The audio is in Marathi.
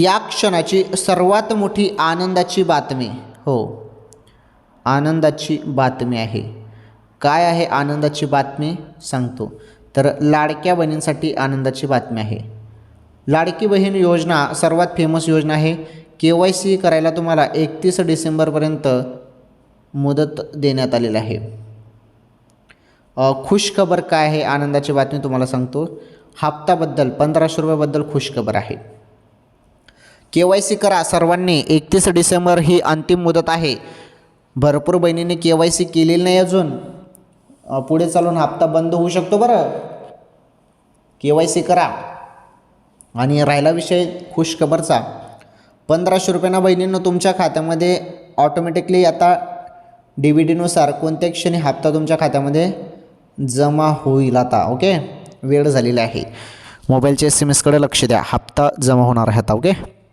या क्षणाची सर्वात मोठी आनंदाची बातमी. हो आनंदाची बातमी आहे. काय आहे आनंदाची बातमी? सांगतो. तर लाडक्या बहिणींसाठी आनंदाची बातमी आहे. लाडकी बहीण योजना सर्वात फेमस योजना आहे. के वाय सी करायला तुम्हाला एकतीस डिसेंबरपर्यंत मुदत देण्यात आलेली आहे. खुश खुशखबर काय आहे? आनंदाची बातमी तुम्हाला सांगतो. हप्ताबद्दल पंधराशे रुपयाबद्दल खुशखबर आहे. के वाय सी करा सर्वांनी. एकतीस डिसेंबर ही अंतिम मुदत आहे. भरपूर बहिणींनी के वाय सी केलेली नाही अजून. पुढे चालून हप्ता बंद होऊ शकतो बरं. के वाय सी करा. आणि राहिला विषय खुशखबरचा. पंधराशे रुपयांना बहिणीनं तुमच्या खात्यामध्ये ऑटोमॅटिकली आता डी व्ही डीनुसार कोणत्या क्षणी हप्ता तुमच्या खात्यामध्ये जमा होईल आता ओके? वेळ झालेली आहे. मोबाईलच्या एस एम एसकडे लक्ष द्या. हप्ता जमा होणार आहे आता ओके?